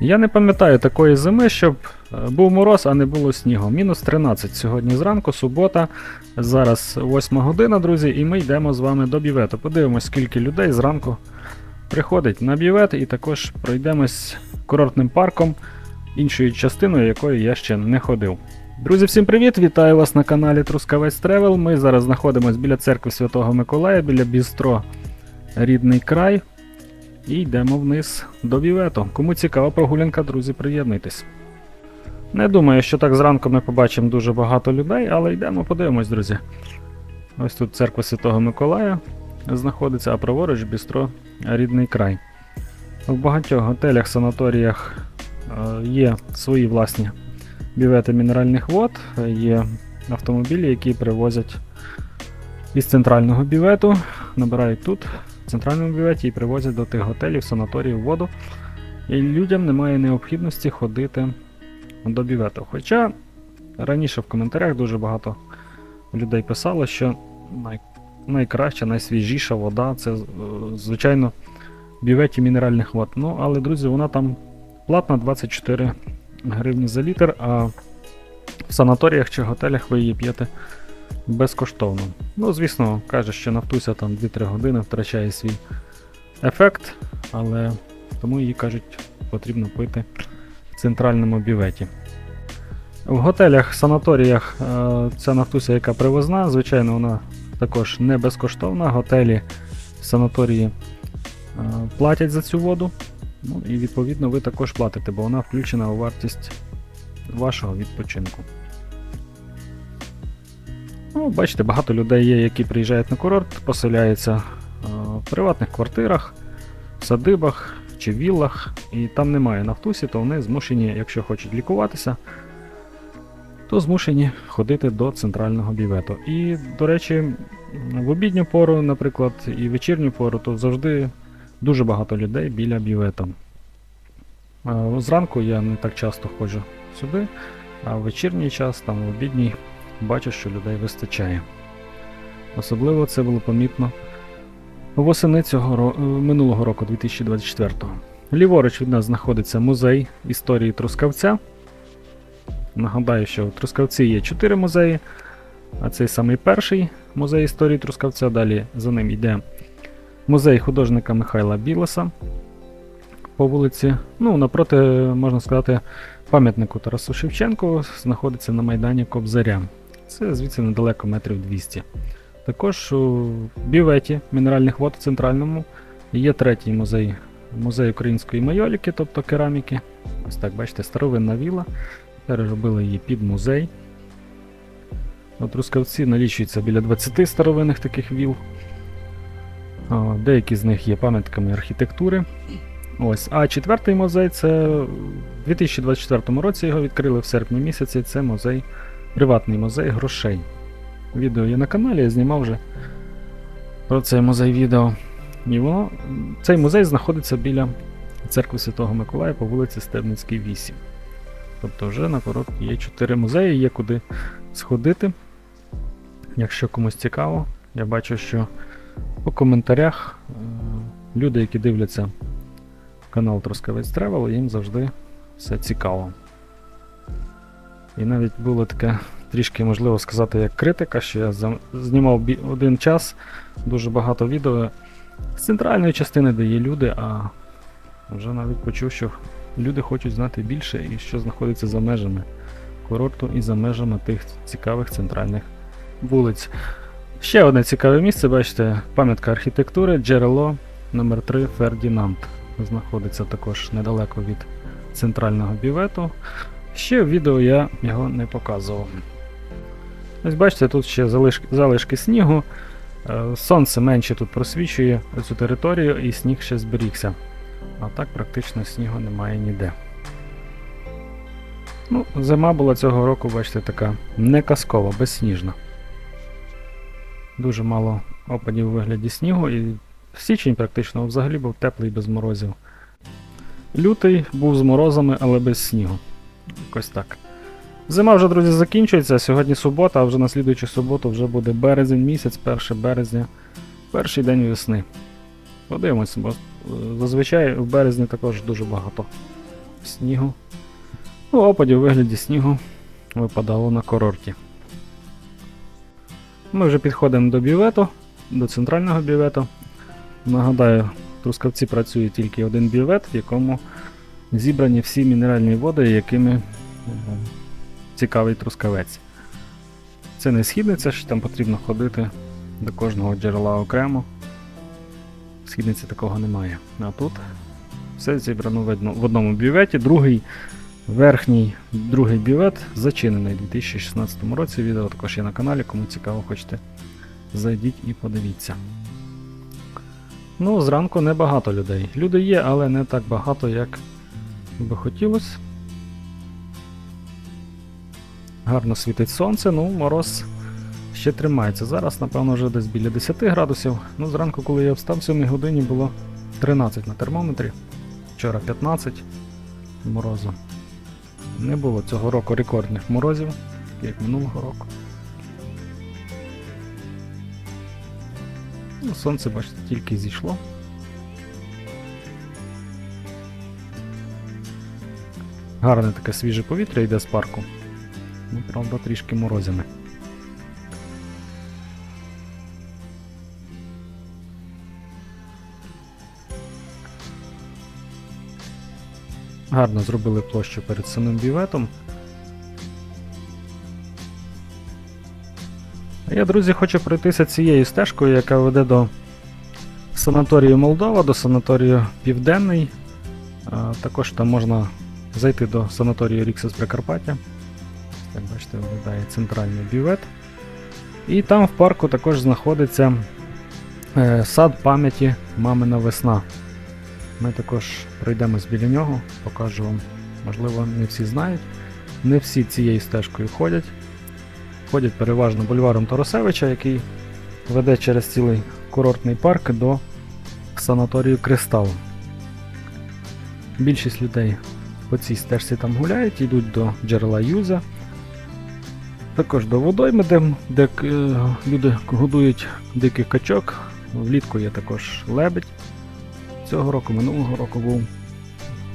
Я не пам'ятаю такої зими, щоб е, був мороз, а не було снігу. Мінус 13 сьогодні зранку, субота. Зараз 8 година, друзі, і ми йдемо з вами до бювету. Подивимось, скільки людей зранку приходить на бювет, і також пройдемось курортним парком, іншою частиною, якою я ще не ходив. Друзі, всім привіт! Вітаю вас на каналі Трускавець Тревел. Ми зараз знаходимося біля церкви Святого Миколая, біля бістро Рідний край. І йдемо вниз до бівету. Кому цікава прогулянка, друзі, приєднуйтесь. Не думаю, що так зранку ми побачимо дуже багато людей, але йдемо подивимось, друзі. Ось тут церква Святого Миколая знаходиться, а праворуч бістро Рідний край. В багатьох готелях, санаторіях е, є свої власні бівети мінеральних вод, є автомобілі, які привозять із центрального бівету, набирають тут центральному бюветі і привозять до тих готелів, санаторіїв воду. І людям немає необхідності ходити до бювету. Хоча раніше в коментарях дуже багато людей писало, що най... найкраща, найсвіжіша вода це, е, звичайно, бюветі мінеральних вод. Ну, але, друзі, вона там платна 24 гривні за літр, а в санаторіях чи готелях ви її п'єте безкоштовно. Ну, звісно, каже, що Нафтуся там 2-3 години втрачає свій ефект, але тому її кажуть, потрібно пити в центральному бюветі. В готелях, санаторіях е, ця нафтуся, яка привозна, звичайно, вона також не безкоштовна. Готелі, санаторії е, платять за цю воду. Ну і відповідно ви також платите, бо вона включена у вартість вашого відпочинку. Ну, бачите, багато людей є, які приїжджають на курорт, поселяються е, в приватних квартирах, садибах чи віллах, і там немає нафтусі, то вони змушені, якщо хочуть лікуватися, то змушені ходити до центрального бівету. І, до речі, в обідню пору, наприклад, і вечірню пору, то завжди дуже багато людей біля бівета. Е, Зранку я не так часто ходжу сюди, а в вечірній час, там в обідній, бачу, що людей вистачає. Особливо це було помітно восени цього ро... е, минулого року, 2024-го. Ліворуч від нас знаходиться музей історії Трускавця. Нагадаю, що в Трускавці є 4 музеї, а цей самий перший музей історії Трускавця. Далі за ним йде музей художника Михайла Білоса по вулиці. Ну, напроти, можна сказати, пам'ятнику Тарасу Шевченку знаходиться на Майдані Кобзаря. Це звідси недалеко метрів 200. Також у Біветі мінеральних вод в центральному є третій музей музей української майоліки, тобто кераміки. Ось так, бачите, старовинна віла. Переробили її під музей. У Трускавці налічується біля 20 старовинних таких віл. Деякі з них є пам'ятками архітектури. Ось. А четвертий музей це в 2024 році його відкрили в серпні місяці. Це музей, приватний музей грошей. Відео є на каналі, я знімав вже про цей музей відео. І воно, цей музей знаходиться біля церкви Святого Миколая по вулиці Стебницькій 8. Тобто вже на курорт є 4 музеї, є куди сходити. Якщо комусь цікаво, я бачу, що по коментарях е, люди, які дивляться канал Трускавець Тревел, їм завжди все цікаво. І навіть було таке трішки можливо сказати як критика, що я знімав один час дуже багато відео з центральної частини, де є люди, а вже навіть почув, що люди хочуть знати більше і що знаходиться за межами курорту і за межами тих цікавих центральних вулиць. Ще одне цікаве місце, бачите, пам'ятка архітектури, джерело номер 3 Фердінанд. Знаходиться також недалеко від центрального бівету. Ще в відео я його не показував. Ось бачите, тут ще залишки, залишки снігу. Е, Сонце менше тут просвічує цю територію і сніг ще зберігся. А так практично снігу немає ніде. Ну, зима була цього року, бачите, така не казкова, безсніжна. Дуже мало опадів у вигляді снігу, і січень практично взагалі був теплий без морозів. Лютий був з морозами, але без снігу. Якось так. Зима вже, друзі, закінчується. Сьогодні субота, а вже на слідуючу суботу вже буде березень місяць, 1 березня, перший день весни. Подивимося, бо е, зазвичай в березні також дуже багато снігу. Ну, опадів у вигляді снігу випадало на курорті. Ми вже підходимо до бювету, до центрального бювету. Нагадаю, Трускавці працює тільки один бювет, в якому зібрані всі мінеральні води, якими е, цікавий трускавець. Це не східниця, що там потрібно ходити до кожного джерела окремо. Східниці такого немає. А тут все зібрано в одному бюветі. Другий верхній другий бювет зачинений у 2016 році. Відео також є на каналі, кому цікаво, хочете зайдіть і подивіться. Ну, зранку небагато людей. Люди є, але не так багато, як би хотілося. Гарно світить сонце, ну, мороз ще тримається. Зараз, напевно, вже десь біля 10 градусів. Ну, зранку, коли я встав, в 7 годині було 13 на термометрі. Вчора 15 морозу. Не було цього року рекордних морозів, як минулого року. Ну, сонце, бачите, тільки зійшло. Гарне таке свіже повітря йде з парку. Ну, правда, трішки морозяне. Гарно зробили площу перед самим бюветом. Я, друзі, хочу пройтися цією стежкою, яка веде до санаторію Молдова, до санаторію Південний. Також там можна зайти до санаторію Ріксис Прикарпаття. Так, бачите, виглядає центральний бювет. І там в парку також знаходиться е, сад пам'яті Мамина весна. Ми також пройдемось біля нього, покажу вам. Можливо, не всі знають. Не всі цією стежкою ходять. Ходять переважно бульваром Тарасевича, який веде через цілий курортний парк до санаторію Кристал. Більшість людей по цій стежці там гуляють, йдуть до джерела Юза. Також до водойми, де, де е, люди годують диких качок. Влітку є також лебедь. Цього року, минулого року був.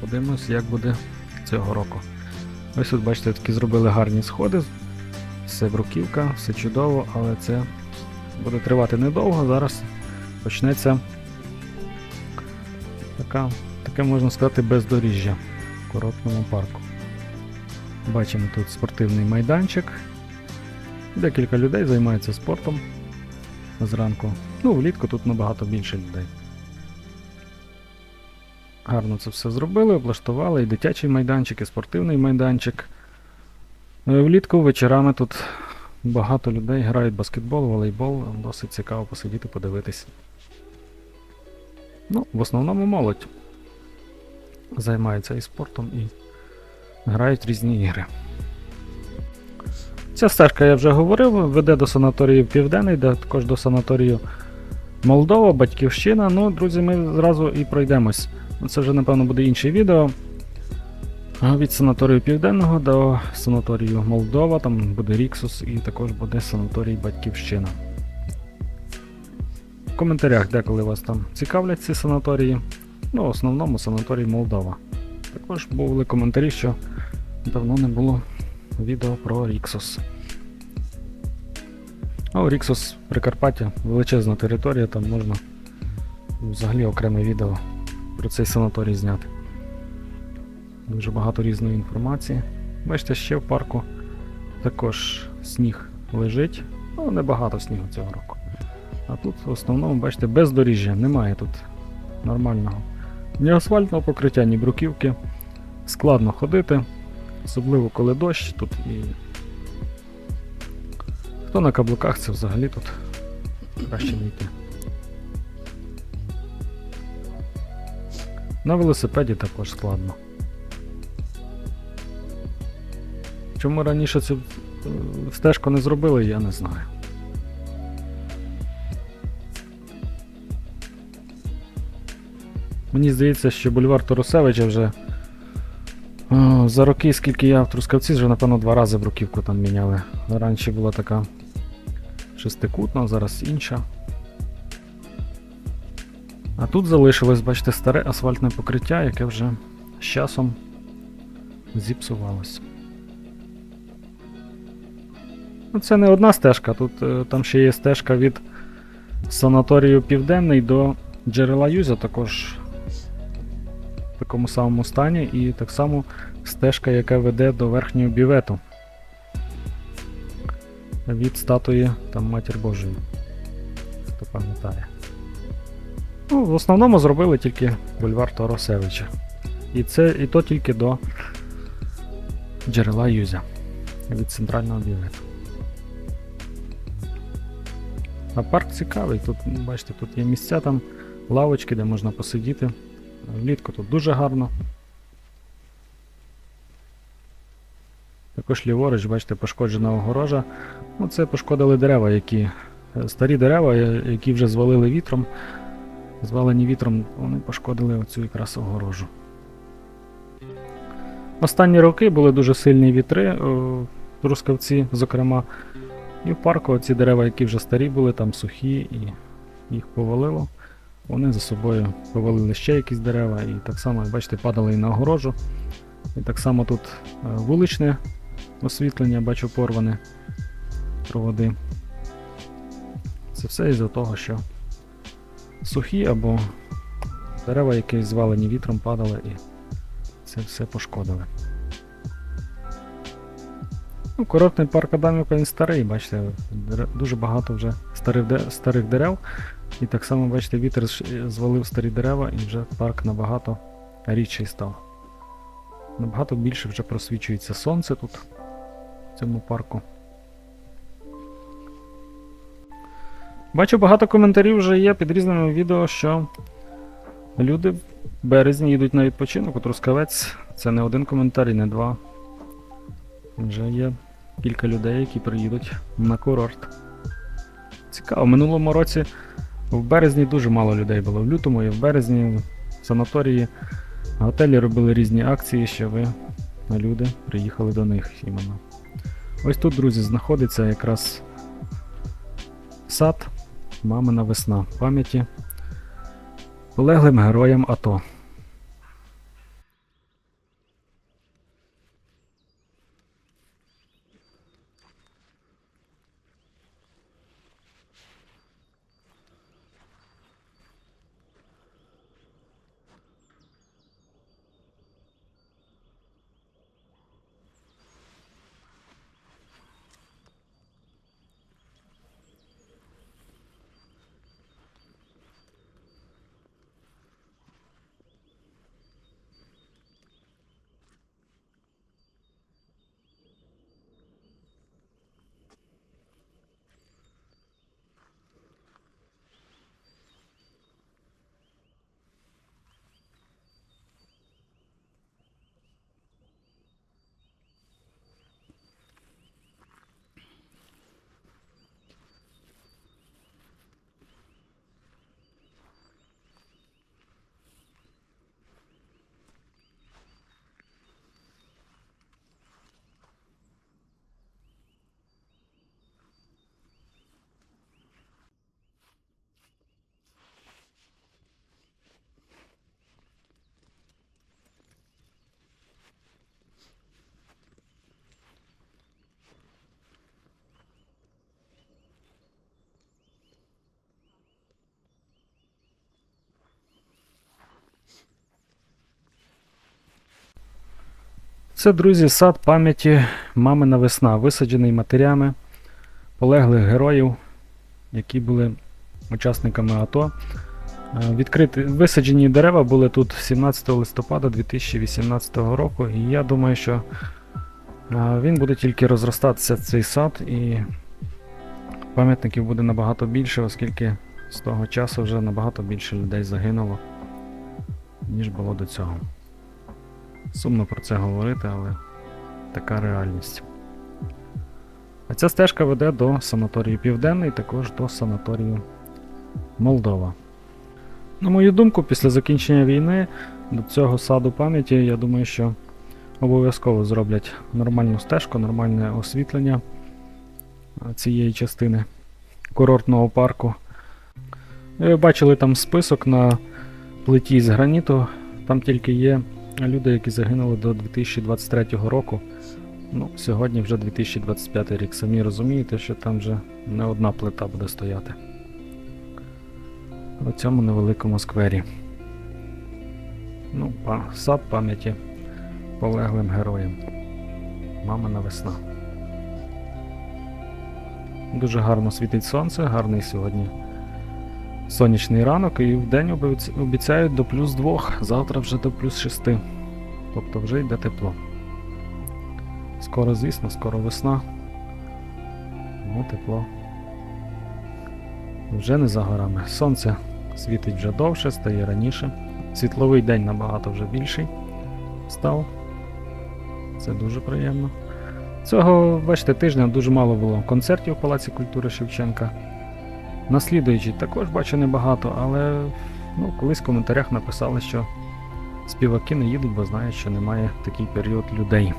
Подивимось, як буде цього року. Ось тут, бачите, такі зробили гарні сходи. Все бруківка, все чудово, але це буде тривати недовго. Зараз почнеться така, таке, можна сказати, бездоріжжя в курортному парку. Бачимо тут спортивний майданчик. Декілька людей займаються спортом зранку. Ну, влітку тут набагато більше людей. Гарно це все зробили, облаштували і дитячий майданчик, і спортивний майданчик. Е, Влітку вечорами тут багато людей грають баскетбол, волейбол, досить цікаво посидіти, подивитись. Ну, в основному молодь займається і спортом, і грають різні ігри. Ця стежка, я вже говорив, веде до санаторію Південний, де також до санаторію Молдова, Батьківщина. Ну, друзі, ми зразу і пройдемось. Це вже, напевно, буде інше відео. Від санаторію Південного до санаторію Молдова, там буде Ріксус і також буде санаторій Батьківщина. В коментарях деколи вас там цікавлять ці санаторії. Ну, в основному санаторій Молдова. Також були коментарі, що давно не було відео про Ріксус. А у Ріксус Прикарпаття величезна територія, там можна взагалі окреме відео про цей санаторій зняти. Дуже багато різної інформації. Бачите, ще в парку також сніг лежить. Ну, небагато снігу цього року. А тут в основному, бачите, бездоріжжя, немає тут нормального. Ні асфальтного покриття, ні бруківки. Складно ходити, особливо коли дощ тут і. Хто на каблуках, це взагалі тут краще не йти. На велосипеді також складно. Чому раніше цю е, стежку не зробили, я не знаю. Мені здається, що бульвар Торосевича вже о, за роки, скільки я в Трускавці, вже напевно два рази бруківку там міняли. Раніше була така шестикутна, зараз інша. А тут залишилось, бачите, старе асфальтне покриття, яке вже з часом зіпсувалось. Ну, це не одна стежка, тут е, там ще є стежка від санаторію Південний до джерела Юзя, також такому самому стані, і так само стежка, яка веде до верхнього бювету від статуї там Матір Божої. Хто пам'ятає. Ну, в основному зробили тільки бульвар Торосевича. І це і то тільки до джерела Юзя від центрального бювету. А парк цікавий. Тут, бачите, тут є місця там, лавочки, де можна посидіти. Влітку тут дуже гарно. Також ліворуч, бачите, пошкоджена огорожа. Ну, це пошкодили дерева, які. е, Старі дерева, е, які вже звалили вітром. Звалені вітром, вони пошкодили оцю якраз огорожу. Останні роки були дуже сильні вітри, о, трускавці, зокрема. І в парку ці дерева, які вже старі були, там сухі, і їх повалило. Вони за собою повалили ще якісь дерева, і так само, бачите, падали і на огорожу. І так само тут е, вуличне освітлення, бачу, порване проводи. Це все із-за того, що сухі або дерева, які звалені вітром, падали і це все пошкодили. Ну, курортний парк Адамівка він старий, бачите, дуже багато вже старих дерев. І так само, бачите, вітер звалив старі дерева і вже парк набагато рідший став. Набагато більше вже просвічується сонце тут, в цьому парку. Бачу, багато коментарів вже є під різними відео, що люди в березні їдуть на відпочинок у Трускавець. Це не один коментар і не два. Вже є кілька людей, які приїдуть на курорт. Цікаво, минулому році в березні дуже мало людей було. В лютому і в березні в санаторії готелі робили різні акції, що ви, люди, приїхали до них іменно. Ось тут, друзі, знаходиться якраз сад Мамина весна пам'яті полеглим героям АТО. Це, друзі, сад пам'яті Мамина весна, висаджений матерями полеглих героїв, які були учасниками АТО. Е, Відкриті, висаджені дерева були тут 17 листопада 2018 року, і я думаю, що е, він буде тільки розростатися цей сад, і пам'ятників буде набагато більше, оскільки з того часу вже набагато більше людей загинуло, ніж було до цього. Сумно про це говорити, але така реальність. А ця стежка веде до санаторію Південний, також до санаторію Молдова. На мою думку, після закінчення війни до цього саду пам'яті, я думаю, що обов'язково зроблять нормальну стежку, нормальне освітлення цієї частини курортного парку. Ви бачили там список на плиті з граніту, там тільки є люди, які загинули до 2023 року. Ну, сьогодні вже 2025 рік. Самі розумієте, що там вже не одна плита буде стояти. У цьому невеликому сквері. Ну, сад пам'яті полеглим героям. Мамина весна. Дуже гарно світить сонце, гарний сьогодні сонячний ранок, і в день обіцяють до плюс 2, завтра вже до плюс 6. Тобто вже йде тепло. Скоро, звісно, скоро весна. Ну, тепло. Вже не за горами. Сонце світить вже довше, стає раніше. Світловий день набагато вже більший став. Це дуже приємно. Цього, бачите, тижня дуже мало було концертів в Палаці культури Шевченка. Наслідуючи також бачу небагато, але ну, колись в коментарях написали, що співаки не їдуть, бо знають, що немає такий період людей.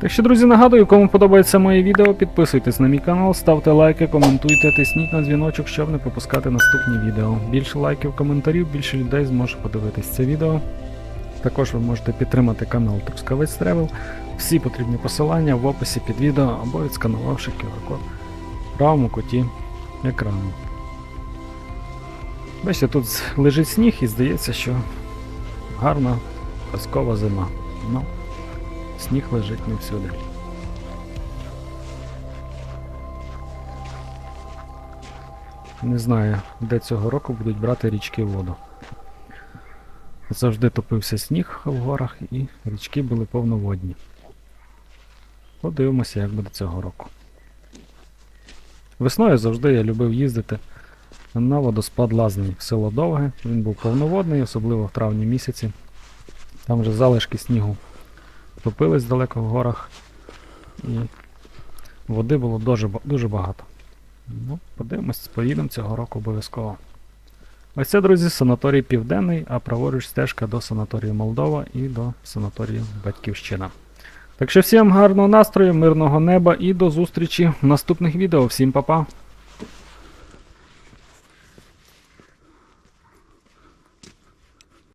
Так що, друзі, нагадую, кому подобається моє відео, підписуйтесь на мій канал, ставте лайки, коментуйте, тисніть на дзвіночок, щоб не пропускати наступні відео. Більше лайків, коментарів, більше людей зможе подивитись це відео. Також ви можете підтримати канал Трускавець Тревел. Всі потрібні посилання в описі під відео або відсканувавши QR-код правому куті екрану. Бачите, тут лежить сніг і здається, що гарна казкова зима. Ну, сніг лежить не всюди. Не знаю, де цього року будуть брати річки воду. Завжди топився сніг в горах і річки були повноводні. Подивимося, як буде цього року. Весною завжди я любив їздити на водоспад Лазний в село Довге. Він був повноводний, особливо в травні місяці. Там вже залишки снігу топились далеко в горах. І води було дуже, дуже багато. Ну, подивимось, поїдемо цього року обов'язково. Ось це, друзі, санаторій Південний, а праворуч стежка до санаторію Молдова і до санаторію Батьківщина. Так що всім гарного настрою, мирного неба і до зустрічі в наступних відео. Всім па-па!